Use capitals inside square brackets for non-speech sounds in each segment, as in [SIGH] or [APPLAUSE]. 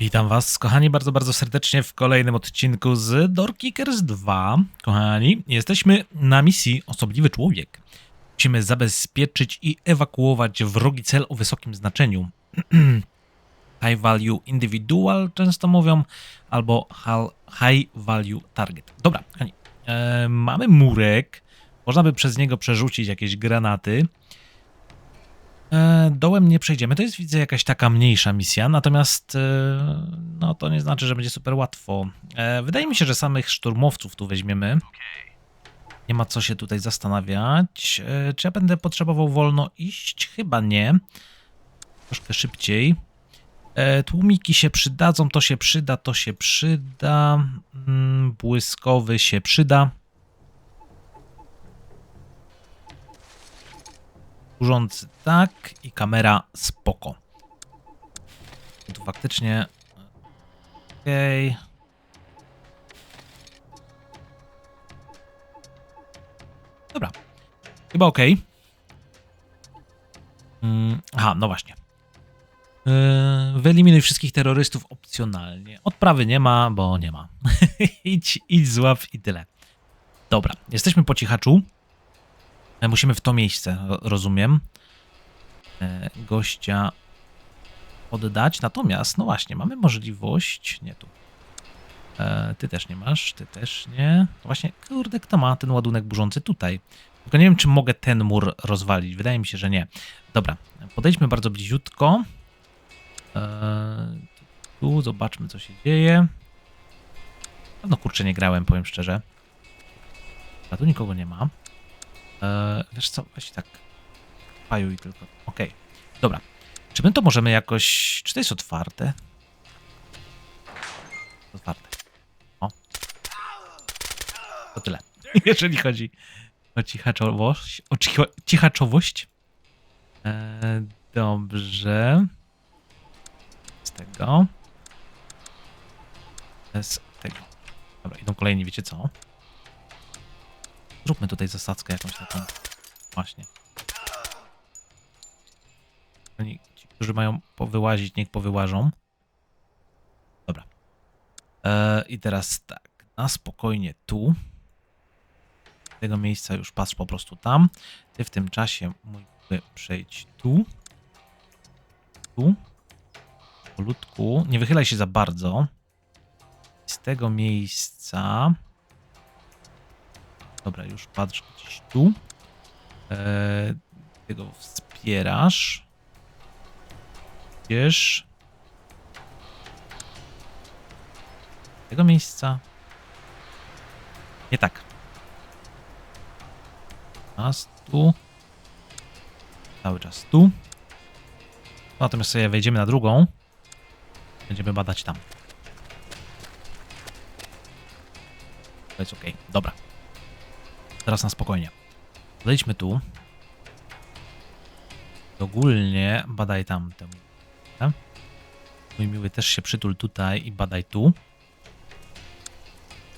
Witam Was, kochani, bardzo, bardzo serdecznie w kolejnym odcinku z Doorkickers 2. Kochani, jesteśmy na misji Osobliwy Człowiek. Musimy zabezpieczyć i ewakuować wrogi cel o wysokim znaczeniu. [CLEARS THROAT] high Value Individual często mówią, albo High Value Target. Dobra, kochani, e, mamy murek. Można by przez niego przerzucić jakieś granaty. E, dołem nie przejdziemy. To jest, widzę, jakaś taka mniejsza misja, natomiast e, no to nie znaczy, że będzie super łatwo. E, wydaje mi się, że samych szturmowców tu weźmiemy. Nie ma co się tutaj zastanawiać. Czy ja będę potrzebował wolno iść? Chyba nie. Troszkę szybciej. Tłumiki się przydadzą, to się przyda, to się przyda. Mm, błyskowy się przyda. Urządzy tak i kamera spoko. Tu faktycznie. Okej. Dobra. Chyba okej. Mm, aha, no właśnie. Yy, wyeliminuj wszystkich terrorystów opcjonalnie. Odprawy nie ma, bo nie ma. [LAUGHS] idź, idź zław i tyle. Dobra, jesteśmy po cichaczu. E, Musimy w to miejsce, ro- rozumiem, e, gościa oddać. Natomiast, no właśnie, mamy możliwość. Nie tu. E, Ty też nie masz, ty też nie. No właśnie, kurde, kto ma ten ładunek burzący tutaj? Tylko nie wiem, czy mogę ten mur rozwalić. Wydaje mi się, że nie. Dobra, podejdźmy bardzo bliziutko. Tu zobaczmy, co się dzieje. No kurczę, nie grałem, powiem szczerze. A tu nikogo nie ma. Eee, wiesz co, weź tak. Pajuj tylko. Okej. Dobra. Czy my to możemy jakoś. Czy to jest otwarte? Otwarte. O. To tyle. [LAUGHS] Jeżeli chodzi o cichaczowość. O cicho, cichaczowość. Eee, dobrze. Z tego. Z tego. Dobra, idą kolejni, wiecie co? Zróbmy tutaj zasadzkę jakąś taką. Właśnie. Oni, ci, którzy mają powyłazić, niech powyłażą. Dobra. E, I teraz tak. Na spokojnie tu. Tego miejsca już patrz po prostu tam. Ty w tym czasie mógłby przejść tu. Tu. Polutku. Nie wychylaj się za bardzo. Z tego miejsca. Dobra, już patrz gdzieś tu. Eee, tego wspierasz. Wiesz. Tego miejsca. Nie tak. Raz tu. Cały czas tu. Natomiast sobie wejdziemy na drugą. Będziemy badać tam. To jest ok. Dobra. Teraz na spokojnie. Zejdźmy tu. Ogólnie badaj tam. Mój miły też się przytul tutaj i badaj tu.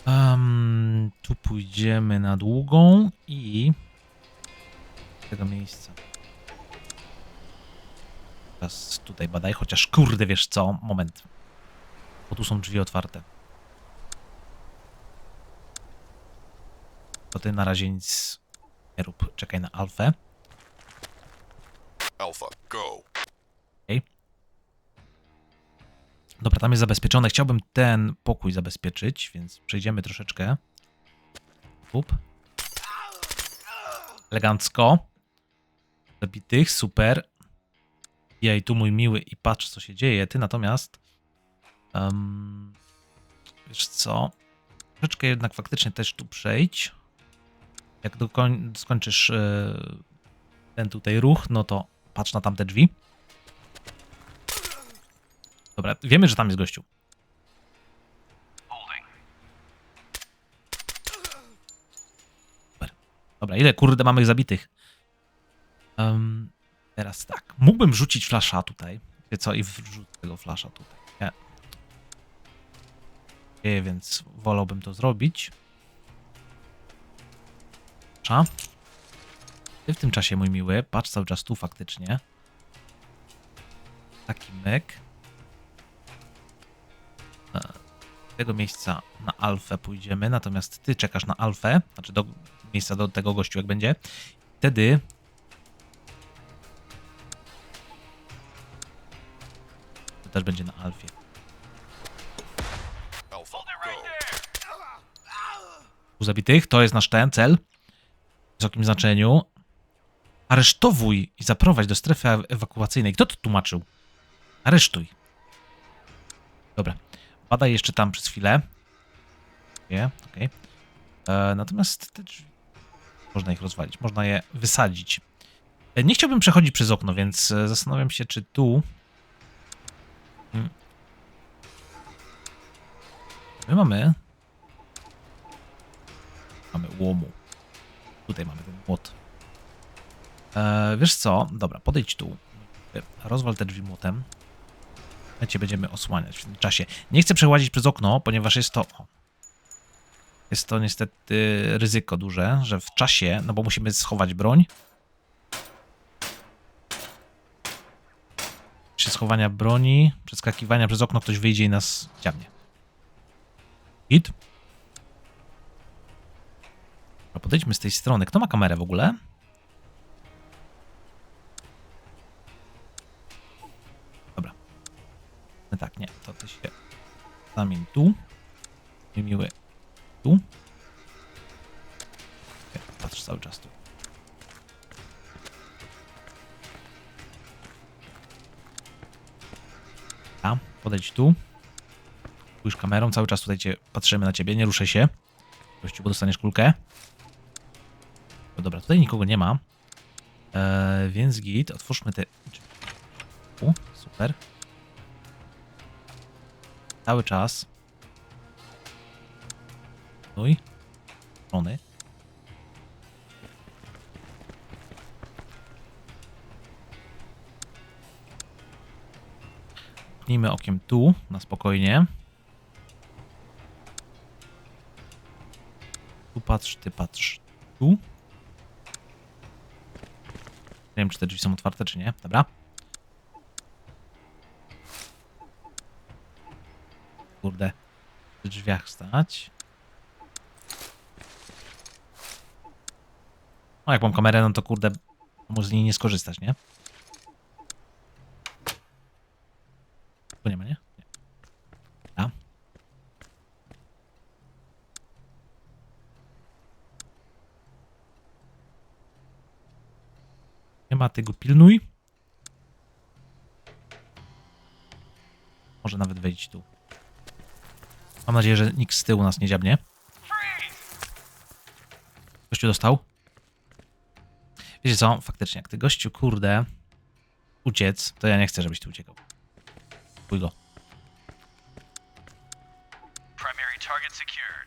Em, tu pójdziemy na długą i tego miejsca. Teraz tutaj badaj, chociaż kurde wiesz co, moment. Bo tu są drzwi otwarte. To ty na razie nic nie rób. Czekaj na alfę. Alpha, go. Dobra, tam jest zabezpieczone. Chciałbym ten pokój zabezpieczyć, więc przejdziemy troszeczkę. Up. Elegancko. Zabitych, super. Jej, tu mój miły i patrz co się dzieje. Ty natomiast... em, wiesz co? Troszeczkę jednak faktycznie też tu przejdź. Jak dokoń- skończysz e, ten tutaj ruch, no to patrz na tamte drzwi. Dobra, wiemy, że tam jest gościu. Super. Dobra, ile kurde mamy zabitych? Em, teraz tak. Mógłbym rzucić flasza tutaj. Wie co? I wrzucę tego flasza tutaj. Nie, więc wolałbym to zrobić. Ty w tym czasie, mój miły, patrz cały czas tu faktycznie. Taki myk. tego miejsca na alfę pójdziemy, natomiast ty czekasz na alfę, znaczy do miejsca do tego gościu jak będzie. Wtedy to też będzie na alfie. U zabitych, to jest nasz ten cel. Wysokim znaczeniu. Aresztowuj i zaprowadź do strefy ew- ewakuacyjnej. Kto to tłumaczył? Aresztuj. Dobra. Badaj jeszcze tam przez chwilę. Nie, okej. E, Natomiast te drzwi... Można ich rozwalić, można je wysadzić. E, Nie chciałbym przechodzić przez okno, więc e, zastanawiam się, czy tu... Hmm. My mamy... Mamy łomu. Tutaj mamy ten młot. E, wiesz co? Dobra, podejdź tu. Rozwal te drzwi młotem. My cię będziemy osłaniać w tym czasie. Nie chcę przełazić przez okno, ponieważ jest to... Jest to niestety ryzyko duże, że w czasie, no bo musimy schować broń. Przy schowania broni, przeskakiwania przez okno ktoś wyjdzie i nas dziabnie. Hit. Dobra, podejdźmy z tej strony. Kto ma kamerę w ogóle? Dobra. No tak, nie. To ty się zamień tu. Mój miły tu. Patrz cały czas tu. A, podejdź tu. Spójrz kamerą, cały czas tutaj cię, patrzymy na ciebie, nie ruszaj się. Gościu, bo dostaniesz kulkę. No dobra, tutaj nikogo nie ma. Eee, więc git, otwórzmy te... U, super. Cały czas. I... Strony. Pnijmy okiem tu, na spokojnie. Tu patrz, ty patrz. Tu. Nie wiem, czy te drzwi są otwarte, czy nie. Dobra. Kurde. W drzwiach stać. No, jak mam kamerę, no to kurde, może z niej nie skorzystać, nie? Tu nie ma, nie? Nie. A. Nie ma tego, pilnuj. Może nawet wejść tu. Mam nadzieję, że nikt z tyłu nas nie dziabnie. Gościu dostał. Wiecie co? Faktycznie, jak ty gościu, kurde, uciec, to ja nie chcę, żebyś ty uciekał. Pój go.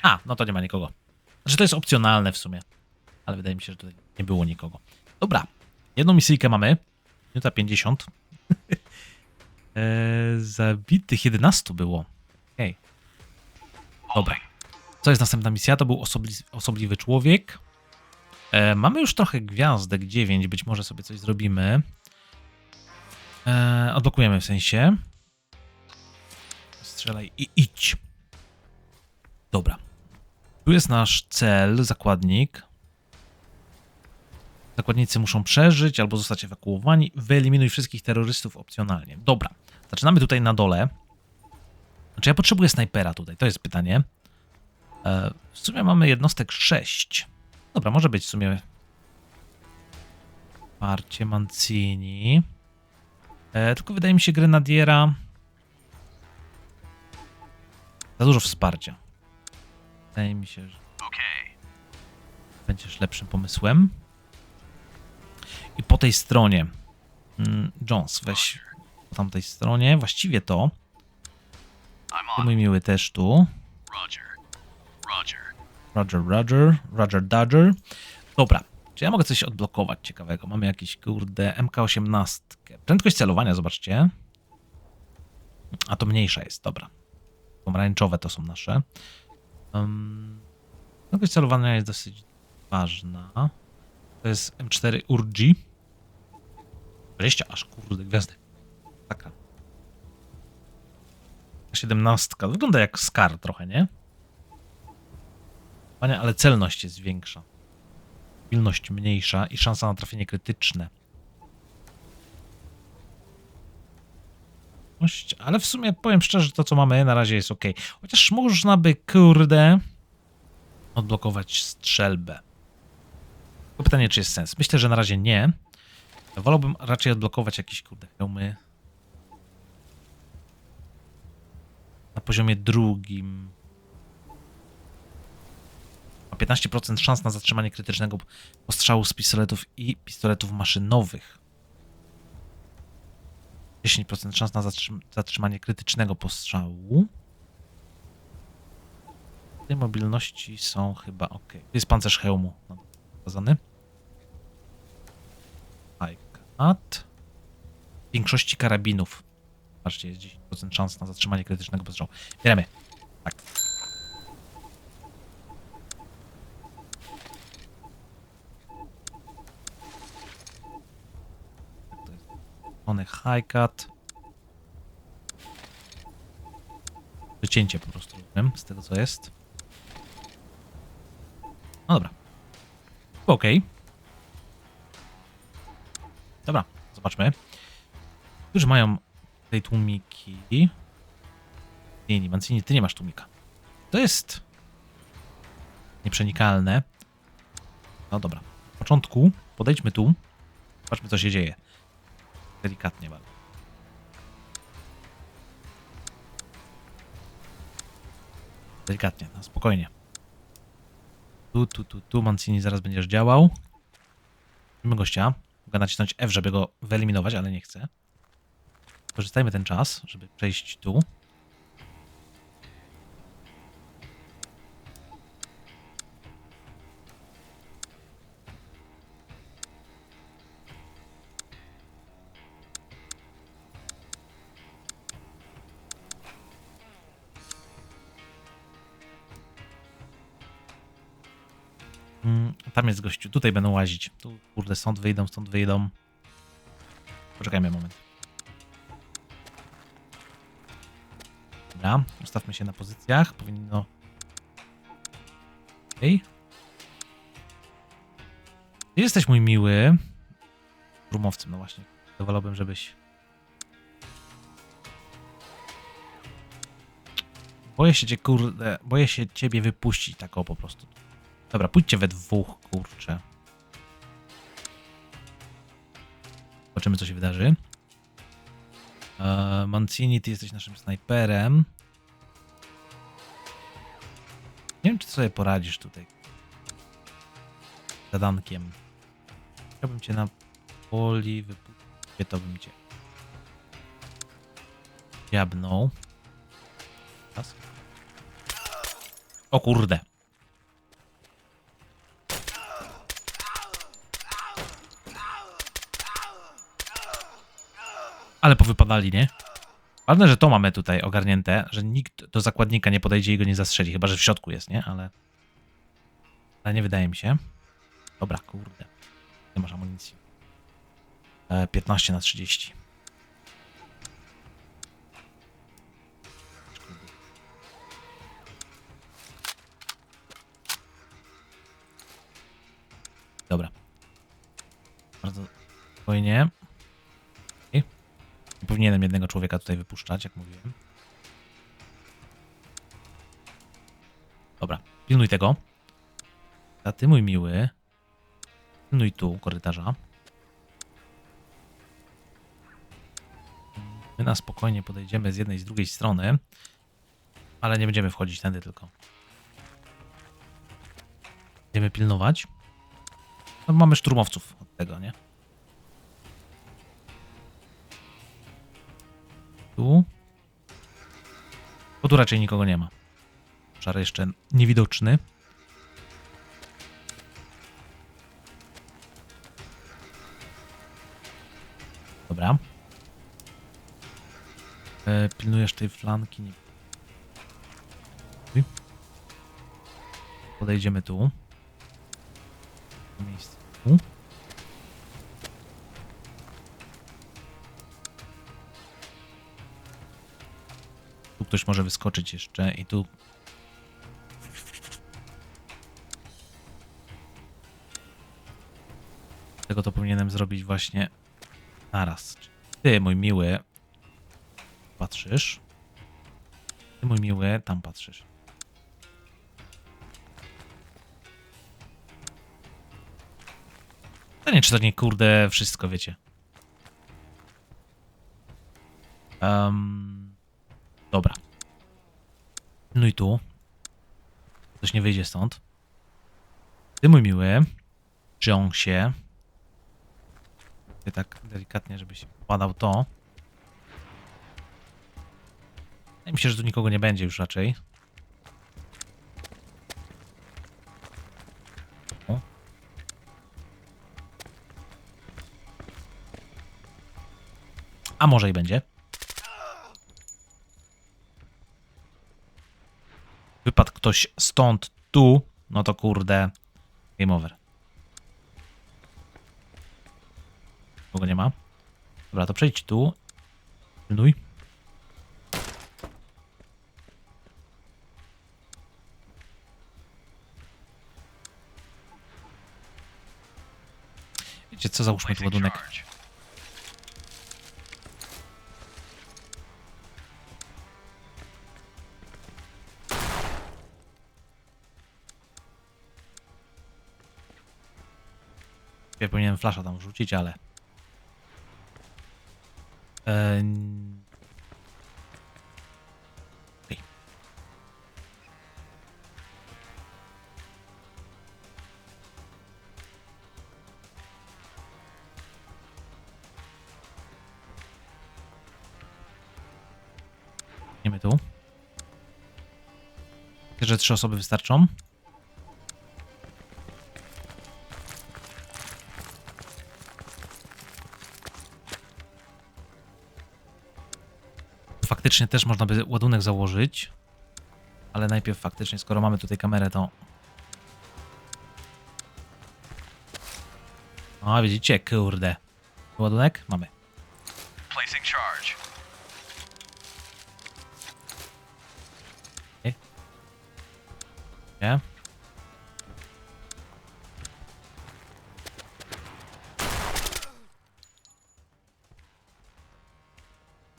A, no to nie ma nikogo. Znaczy to jest opcjonalne w sumie. Ale wydaje mi się, że tutaj nie było nikogo. Dobra. Jedną misyjkę mamy. Minuta 50. [LAUGHS] eee, zabitych 11 było. Okej. Dobra. Co jest następna misja? To był osobli osobliwy człowiek. E, mamy już trochę gwiazdek, 9. Być może sobie coś zrobimy. E, odblokujemy w sensie. Strzelaj i idź. Dobra. Tu jest nasz cel, zakładnik. Zakładnicy muszą przeżyć albo zostać ewakuowani. Wyeliminuj wszystkich terrorystów opcjonalnie. Dobra. Zaczynamy tutaj na dole. Znaczy ja potrzebuję snajpera tutaj? To jest pytanie. E, w sumie mamy jednostek 6. Dobra, może być w sumie Parcie Mancini. E, tylko wydaje mi się Grenadiera za dużo wsparcia. Wydaje mi się, że będziesz lepszym pomysłem. I po tej stronie mm, Jones, weź po tamtej stronie. Właściwie to ty mój miły też tu. Roger. Roger. Roger, Roger, Dodger. Dobra, czy ja mogę coś odblokować ciekawego? Mamy jakiś, kurde, MK18. Prędkość celowania, zobaczcie. A to mniejsza jest, dobra. Pomarańczowe to są nasze. Um, prędkość celowania jest dosyć ważna. To jest M4 Urgi. 20, aż kurde, gwiazdy. Taka. Siedemnastka. Wygląda jak Scar trochę, nie? Panie, ale celność jest większa. Pilność mniejsza i szansa na trafienie krytyczne. Ale w sumie powiem szczerze, to co mamy na razie jest ok. Chociaż można by, kurde, odblokować strzelbę. Tylko pytanie, czy jest sens. Myślę, że na razie nie. Wolałbym raczej odblokować jakieś, kurde, hełmy na poziomie drugim. Ma 15% szans na zatrzymanie krytycznego postrzału z pistoletów i pistoletów maszynowych. 10% szans na zatrzym- zatrzymanie krytycznego postrzału. Te mobilności są chyba ok. To jest pancerz hełmu. No, Pokazany. W większości karabinów. Patrzcie, jest 10% szans na zatrzymanie krytycznego postrzału. Bieremy. Tak. One high cut. Wycięcie po prostu rozumiem z tego co jest. No dobra. Okej. Dobra, zobaczmy. Którzy mają tej tłumiki? Nie, Mancini, ty nie masz tłumika. To jest nieprzenikalne. No dobra. W początku podejdźmy tu. Zobaczmy, co się dzieje. Delikatnie bardzo. Delikatnie, no spokojnie. Tu, tu, tu, tu. Mancini zaraz będziesz działał. Mamy gościa. Mogę nacisnąć F, żeby go wyeliminować, ale nie chcę. Korzystajmy ten czas, żeby przejść tu. Tam jest gościu, tutaj będą łazić. Tu, kurde, stąd wyjdą, stąd wyjdą. Poczekajmy moment. Dobra, ustawmy się na pozycjach. Powinno. Okej. Gdzie jesteś mój miły? Rumowcem, no właśnie. Wolałbym, żebyś. Boję się cię, kurde. Boję się ciebie wypuścić tak o po prostu. Dobra, pójdźcie we dwóch, kurczę. Zobaczymy, co się wydarzy. Eee, Mancini, ty jesteś naszym snajperem. Nie wiem, czy sobie poradzisz tutaj. Zadankiem. Chciałbym cię na poli wypuścić. To bym cię jabnął. Raz. O kurde. Ale powypadali, nie? Ważne, że to mamy tutaj ogarnięte, że nikt do zakładnika nie podejdzie i go nie zastrzeli, chyba że w środku jest, nie? Ale. Ale nie wydaje mi się. Dobra, kurde. Nie masz amunicji. E, 15 na 30. Dobra. Bardzo spokojnie. Nie powinienem jednego człowieka tutaj wypuszczać, jak mówiłem. Dobra, pilnuj tego. A ty, mój miły. Pilnuj tu, korytarza. My na spokojnie podejdziemy z jednej i z drugiej strony. Ale nie będziemy wchodzić tędy tylko. Będziemy pilnować. No, mamy szturmowców od tego, nie? Tu. Bo tu raczej nikogo nie ma. Szary jeszcze niewidoczny. Dobra. E, pilnujesz tej flanki. Nie. Podejdziemy tu. Miejsce. Tu. Ktoś może wyskoczyć jeszcze i tu... Tego to powinienem zrobić właśnie naraz. Ty, mój miły, patrzysz. Ty, mój miły, tam patrzysz. To nie, czy to nie kurde wszystko, wiecie. Um, dobra. No i tu. Coś nie wyjdzie stąd. Ty, mój miły, ciąg się. Ty tak delikatnie, żebyś padał to. Wydaje mi się, że tu nikogo nie będzie już raczej. A może i będzie. Wypadł ktoś stąd tu, no to kurde, game over. Kogo nie ma? Dobra, to przejdź tu. Pilnuj. Wiecie co, załóżmy tu ładunek. Ja powinienem flasza tam wrzucić, ale... Eee... okej. Idziemy tu. Myślę, że trzy osoby wystarczą. Faktycznie też można by ładunek założyć. Ale najpierw faktycznie, skoro mamy tutaj kamerę, to... O, widzicie, kurde. Ładunek? Mamy. Placing charge. Nie?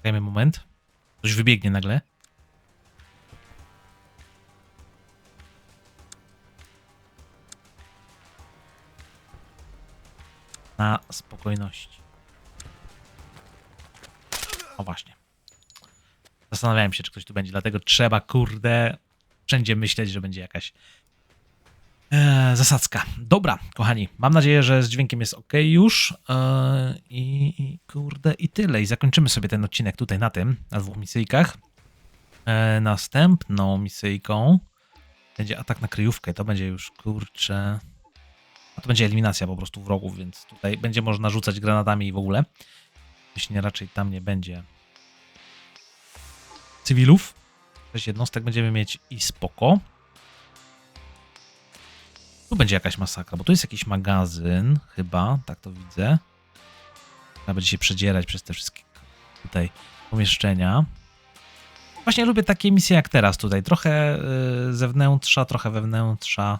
Dajmy moment. Coś wybiegnie nagle. Na spokojności. O właśnie. Zastanawiałem się, czy ktoś tu będzie, dlatego trzeba, kurde, wszędzie myśleć, że będzie jakaś e, zasadzka. Dobra, kochani, mam nadzieję, że z dźwiękiem jest ok już. E, i, kurde, i tyle. I zakończymy sobie ten odcinek tutaj na tym, na dwóch misyjkach. E, następną misyjką będzie atak na kryjówkę. To będzie już, kurczę... A to będzie eliminacja po prostu wrogów, więc tutaj będzie można rzucać granatami i w ogóle. Jeśli nie, raczej tam nie będzie cywilów. Sześć jednostek będziemy mieć i spoko. Tu będzie jakaś masakra, bo tu jest jakiś magazyn, chyba, tak to widzę. Trzeba będzie się przedzierać przez te wszystkie tutaj pomieszczenia. Właśnie lubię takie misje jak teraz tutaj. Trochę y, zewnętrza, trochę wewnętrza.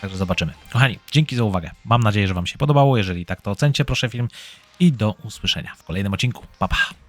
Także zobaczymy. Kochani, dzięki za uwagę. Mam nadzieję, że Wam się podobało. Jeżeli tak, to ocencie proszę film i do usłyszenia w kolejnym odcinku. Pa, pa.